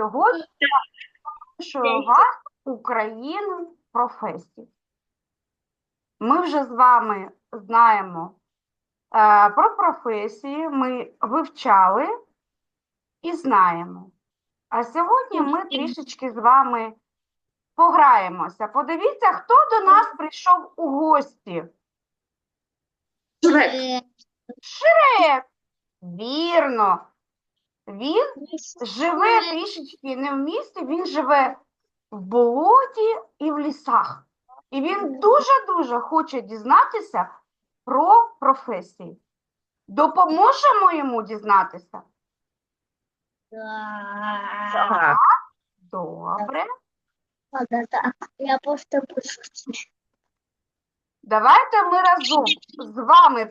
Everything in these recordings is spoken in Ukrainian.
Сьогодні запрошую вас у країну професій. Ми вже з вами знаємо е, про професії, ми вивчали і знаємо. А сьогодні ми трішечки з вами пограємося. Подивіться, хто до нас прийшов у гості. Шрек. Шрек. Вірно. Він живе трішечки не в місті, він живе в болоті і в лісах. І він дуже-дуже хоче дізнатися про професії. Допоможемо йому дізнатися? Так. Добре. Я просто. Давайте ми разом з вами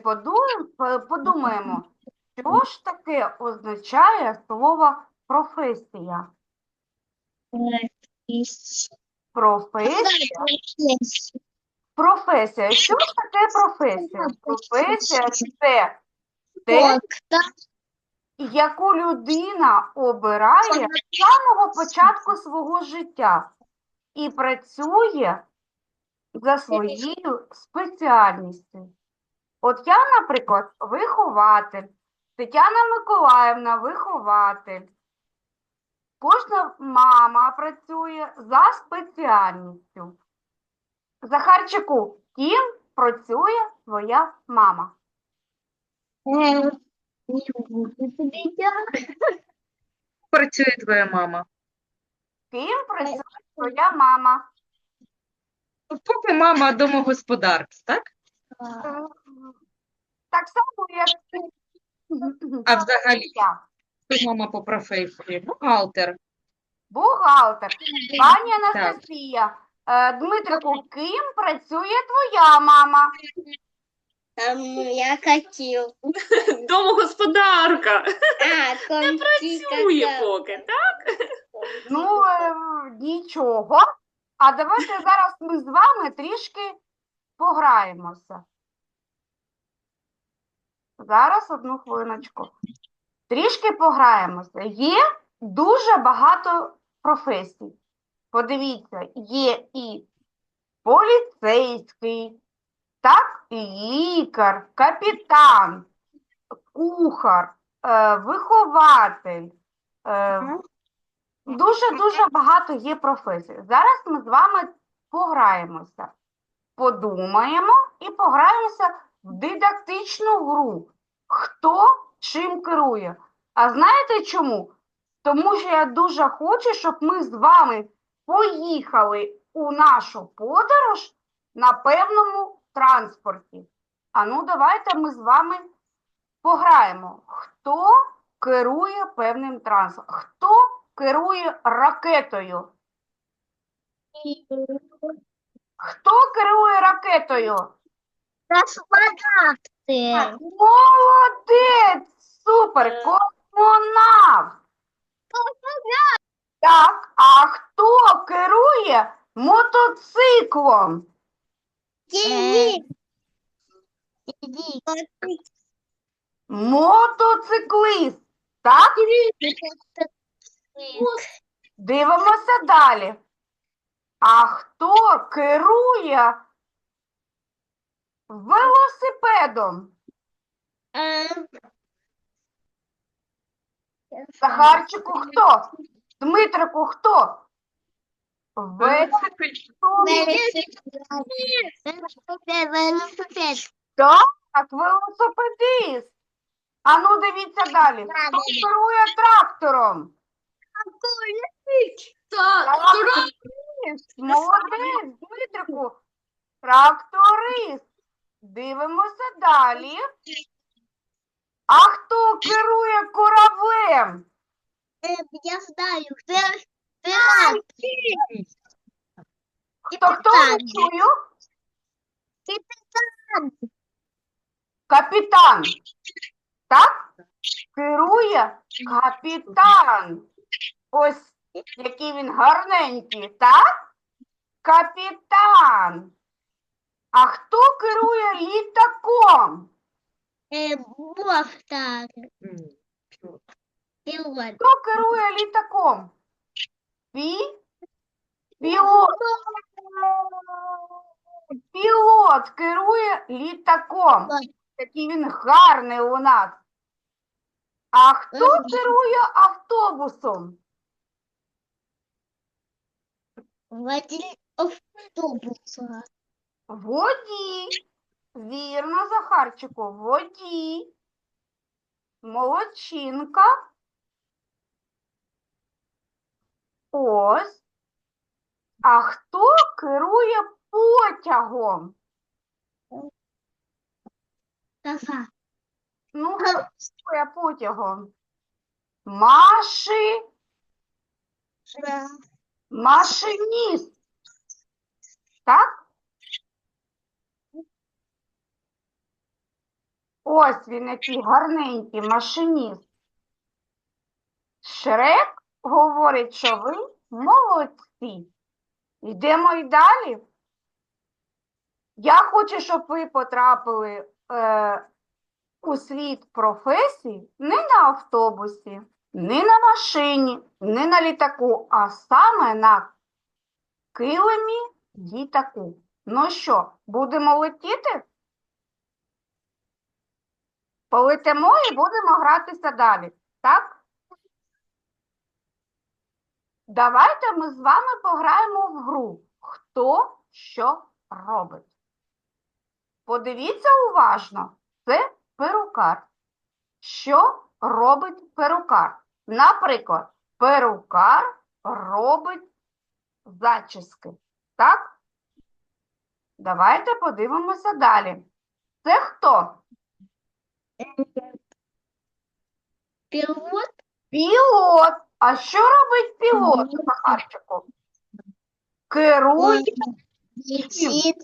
подумаємо, що ж таке означає слово професія. Професія. Професія. Що ж таке професія? Професія це те, яку людина обирає з самого початку свого життя і працює за своєю спеціальністю. От я, наприклад, вихователь, Тетяна Миколаївна вихователь. Кожна мама працює за спеціальністю. Захарчику, ким працює твоя мама? Працює твоя мама. Ким працює твоя мама? Поки мама домогосподарка, так? Так А взагалі, хто мама по професії? Бухгалтер. Бухгалтер. Пані Анастасія, е, Дмитрику, ким працює твоя мама? Я хотів. Домогосподарка А, працює поки, так? Ну, е, нічого. А давайте зараз ми з вами трішки пограємося. Зараз одну хвилиночку. Трішки пограємося. Є дуже багато професій. Подивіться, є і поліцейський, так, лікар, капітан, кухар, е, вихователь. Е, Дуже-дуже багато є професій. Зараз ми з вами пограємося, подумаємо і пограємося в дидактичну гру. Хто чим керує? А знаєте чому? Тому що я дуже хочу, щоб ми з вами поїхали у нашу подорож на певному транспорті. А ну, давайте ми з вами пограємо. Хто керує певним транспортом? Хто керує ракетою? Хто керує ракетою? Космонавти. Молодець! Супер! Космонавт! Так, а хто керує мотоциклом? Денис. Мотоцикліст. Так? Дивимося далі. А хто керує велосипедом? Захарчику хто? Дмитрику хто? Велосипед. Так, велосипедист. А ну дивіться далі. Хто керує трактором? Молодець, Дмитрику. Тракторист. Дивимося далі. А хто керує кораблем? Я знаю. Пират. Хто хто не чую? Капітан. Так? Керує капітан. Ось який він гарненький, так? Капітан. А хто керує літаком? Бохтар. М, Пілот. Хто керує літаком? Пі... Пілот. Пілот керує літаком. Такий він гарний у нас. А хто Ага. керує автобусом? Водитель автобуса. Водій. Вірно, Захарчику, водій. Молодчинка. Ось. А хто керує потягом? Ага. Ну, хто керує потягом? Маши, машиніст. Так? Ось він який гарненький машиніст. Шрек говорить, що ви молодці. Йдемо й далі. Я хочу, щоб ви потрапили е, у світ професій не на автобусі, не на машині, не на літаку, а саме на килимі літаку. Ну що, будемо летіти? Полетимо і будемо гратися далі, так? Давайте ми з вами пограємо в гру. Хто що робить? Подивіться уважно, це перукар. Що робить перукар? Наприклад, перукар робить зачіски. Так? Давайте подивимося далі. Це хто? Пилот Пілот. А що робить пілот, Захарчику? Керує летит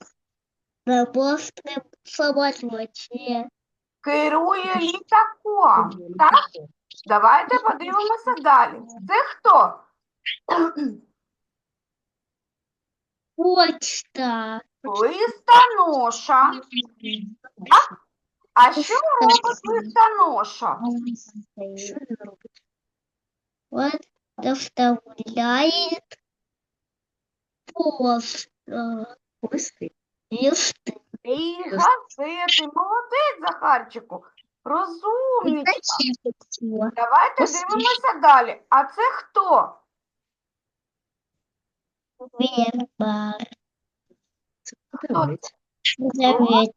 на остром самолете. керує літаком. Так? Давайте подивимося далі. Це хто? Почта. Листоноша. А що робить листоноша? Що він робить? Вот доставляет просто Листи. І газети. Молодець, Захарчику. Розумничка. Зачем? Давайте дивимося далі. А це хто? Вербар. Це продавець. Продавец.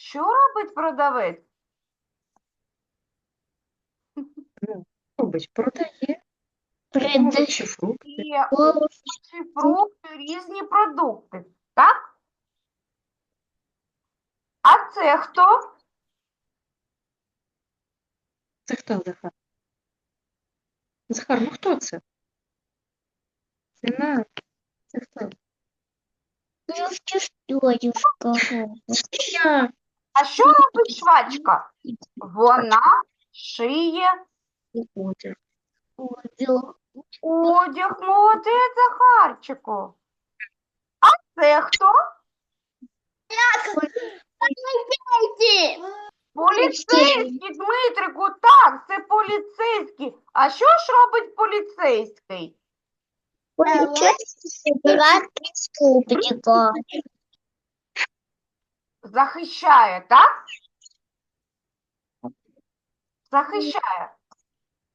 Продавець. Що робить продавець? Робить, продає Продавец. овочі, фрукти. Є овочі, фрукти, різні продукти. Так? А це хто? Це хто Захар? Захар, ну хто це? Це на. Це хто? Девушка, что я скажу? Я. А що робить швачка? Вона шиє Одяг. Одяг. одяг. Молодець, Захарчику. А це хто? Поліцейський, Дмитрику, так, це поліцейський. А що ж робить поліцейський? Собирать преступника. Захищає, так? Захищає.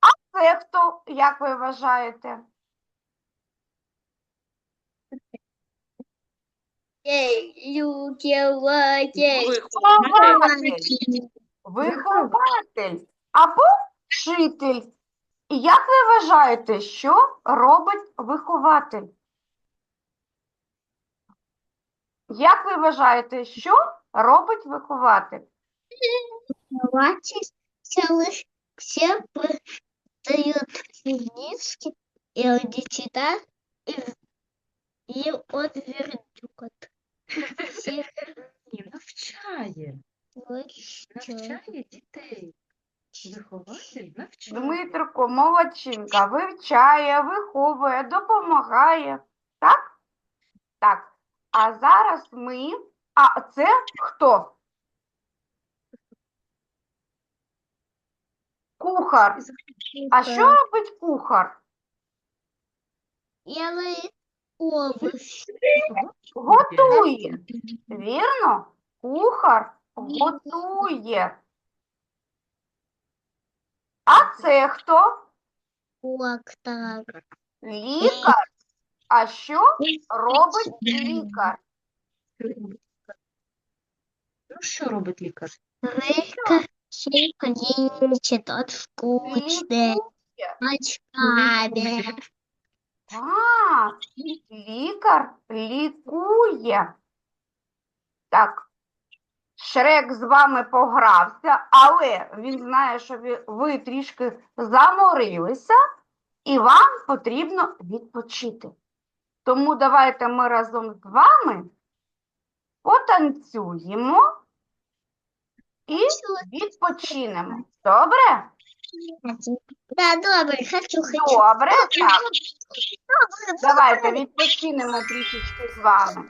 А це хто, як ви вважаєте? Вихователь. Вихователь або вчитель. І як ви вважаєте, що робить вихователь? Як ви вважаєте, що робить вихователь? Целых все дают физически, и он читает, и, и он вернет. Ні, навчає. Навчає дітей. Вихователь навчає. Дмитрико, молодчинка, вивчає, виховує, допомагає. Так? Так. А зараз ми. А це хто? Кухар. А що робить кухар? Готує. Вірно? Кухар готує. А це хто? Доктор. Лікар. А що робить лікар? Ну, що робить лікар? Легко лечит от скучной Лікує. очками. Так, лікар лікує. Так, Шрек з вами погрався, але він знає, що ви, ви трішки заморилися, і вам потрібно відпочити. Тому давайте ми разом з вами потанцюємо і відпочинемо. Добре? Да, добре, хочу, хочу. Добре, так. Давайте відпочинемо трішечки з вами.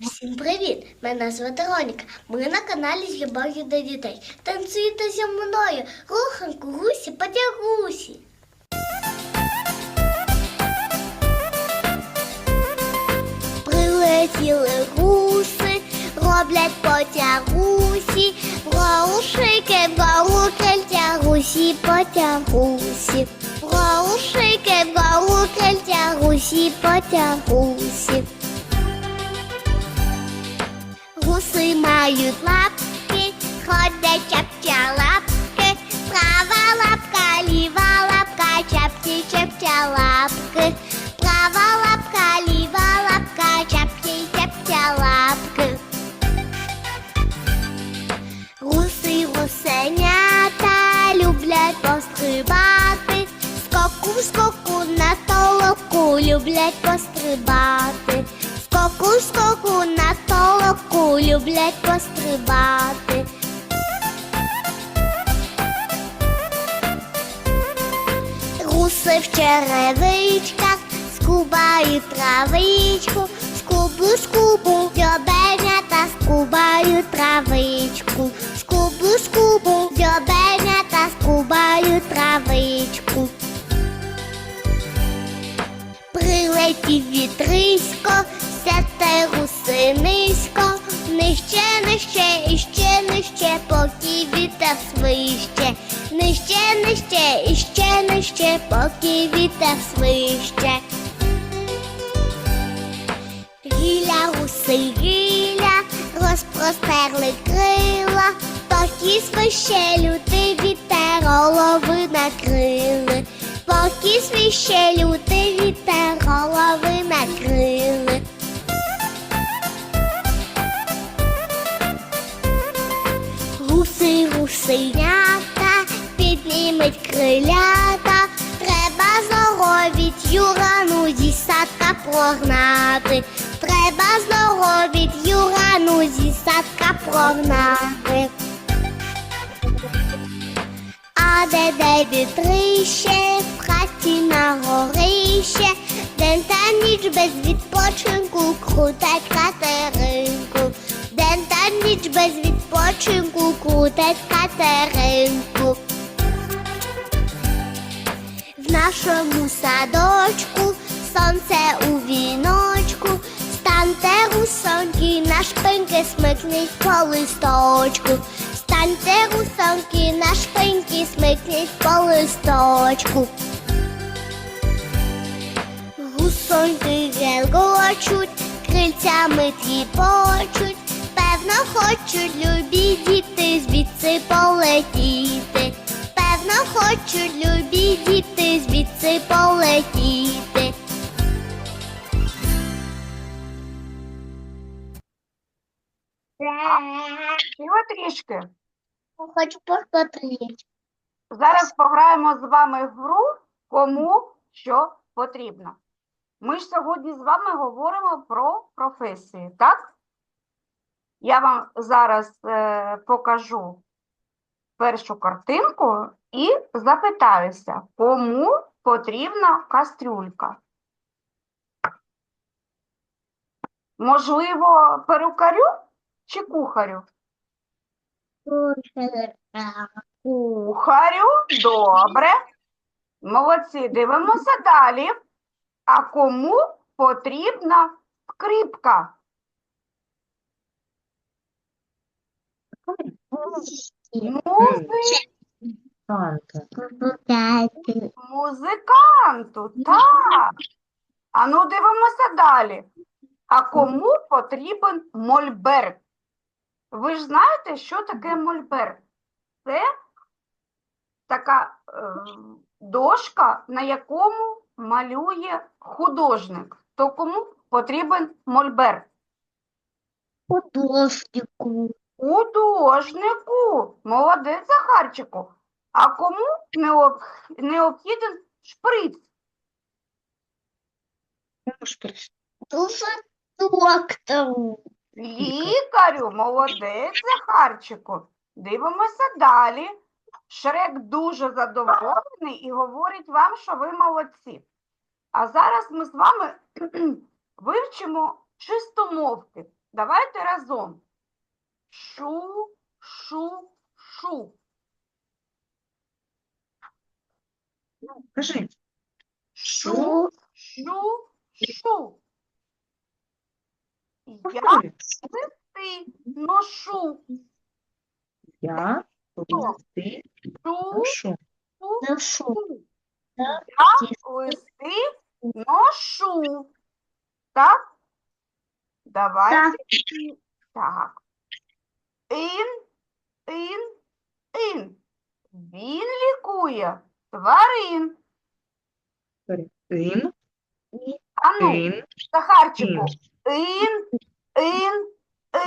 Всім привіт! Мене звати Роніка. Ми на каналі з любов'ю до дітей. Танцюйте зі мною. Руханку, гусі, потягусі. Прилетіли гуси, роблять потягусі, Гоушики, гоукельтя, гусі, потягусі. Гоушики, гоукельтя, гусі, потягусі. Гуси мають лапки, ходять чапча лапки, права лапка, ліва лапка, чапті чапча лапки, права лапка, пострибати, скоку скоку на толоку люблять пострибати, скоку скоку на толоку люблять пострибати. Гуси в черевичках скубають травичку, скубу, скубу, дьобенята скубають травичку, скубу, скубу, дьобенята скубають травичку. Прилетів вітрисько, сяте гуси низько, нижче, нижче, і ще нижче, поки вітер свище, нижче, нижче, і ще нижче, поки вітер свище. Гіля, гуси, гіля, розпростерли крила, поки свище лютий вітер, голови накрили, поки свище лютий вітер, голови накрили. Гуси, гусенята, піднімуть крилята, треба здоровіть юрану зі садка прогнати. Треба здоровіть юрану зі садка прогнати. А де де вітрище, в хаті на горище, день та ніч без відпочинку, крутать катеринку. День та ніч без відпочинку, крутать катеринку. В нашому садочку сонце у віночку, станьте русоньки, на шпиньки смикніть по листочку. Станьте русоньки, на шпиньки смикніть по листочку. Гусоньки гелгочуть, крильцями тріпочуть, певно, хочуть любі діти звідси полетіти. Певно, хочуть любі діти звідси полетіти. Чого трішки? Хочу посмотрети. Зараз пограємо з вами в гру, кому що потрібно. Ми ж сьогодні з вами говоримо про професії, так? Я вам зараз е, покажу першу картинку і запитаюся, кому потрібна кастрюлька? Можливо, перукарю чи кухарю? Кухарю, добре. Молодці, дивимося далі. А кому потрібна скрипка? Музи... Танка. Музиканту, так. А ну дивимося далі. А кому потрібен мольберт? Ви ж знаєте, що таке мольберт? Це така е, дошка, на якому малює художник. То кому потрібен мольберт? Художнику. Художнику. Молодець, Захарчику. А кому необ... необхіден шприц? Дуже доктору. Лікарю, молодець, Захарчику. Дивимося далі. Шрек дуже задоволений і говорить вам, що ви молодці. А зараз ми з вами вивчимо чистомовки. Давайте разом. Шу, шу, шу. Кажи. Шу, шу, шу. Я Повтори. ти ношу. Я листи ношу. Ношу. Я листи ношу. Так? Давайте. Так. Ін, ін, ін. Він лікує тварин. Ин, Ану, ин. Ін, ін,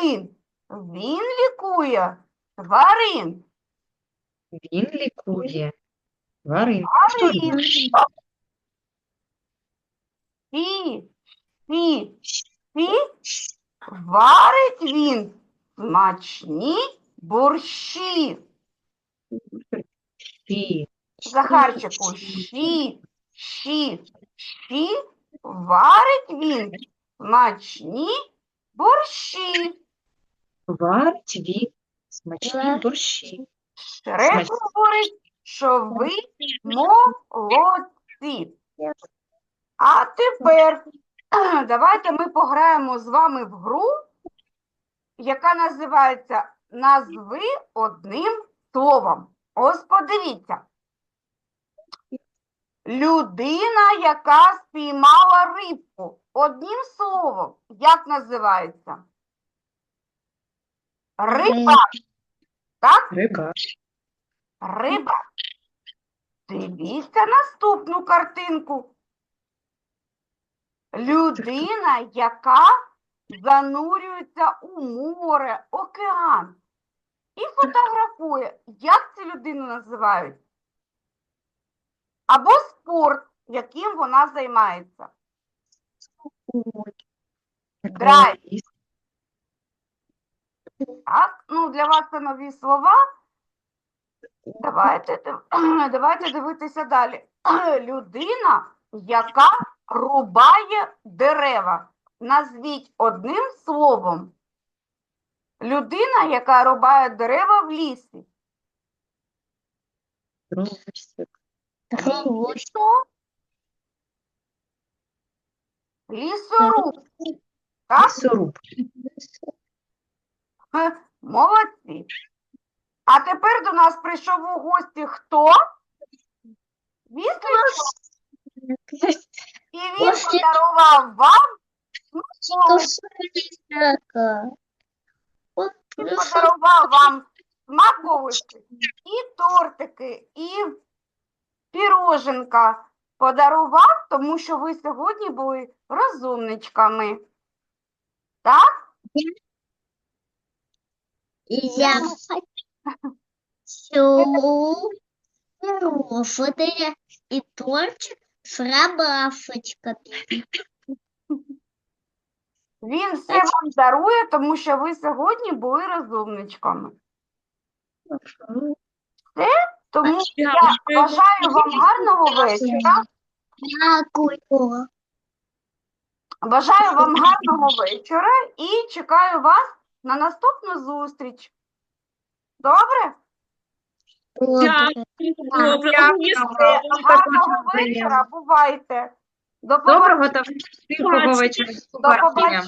ін. Він лікує тварин. Він лікує. Тварин. Тварин. Фі, фі, фі. Варить він смачні борщі. Фі. Захарчику, щі, щі, щі. Варить він смачні борщі. Варить він смачні борщі. Шрек говорить, що ви молодці. А тепер давайте ми пограємо з вами в гру, яка називається Назви одним словом. Ось подивіться. Людина, яка спіймала рибку. Одним словом, як називається? Риба. Так? Риба. Риба. Дивіться наступну картинку. Людина, яка занурюється у море, океан і фотографує. Як цю людину називають? Або спорт, яким вона займається. Драйв. Так? Ну, для вас це нові слова. Давайте, давайте дивитися далі. Людина, яка рубає дерева. Назвіть одним словом. Людина, яка рубає дерева в лісі. Лісо. Лісоруб. Так? Лісоруб. Молодці. А тепер до нас прийшов у гості хто? Віслючок. І він подарував вам Він подарував вам смаколики, і тортики, і піроженка. Подарував, тому що ви сьогодні були розумничками. Так? Я хочу пирожное и тортик с ромашечками. Він все вам дарує, тому що ви сьогодні були розумничками. Тому я бажаю вам гарного вечора. Дякую. Бажаю вам гарного вечора і чекаю вас на наступну зустріч. Добре? Добре. Добре, Дякую. Гарного вечора. Бувайте. До. Доброго та тихого вечора. До побачення.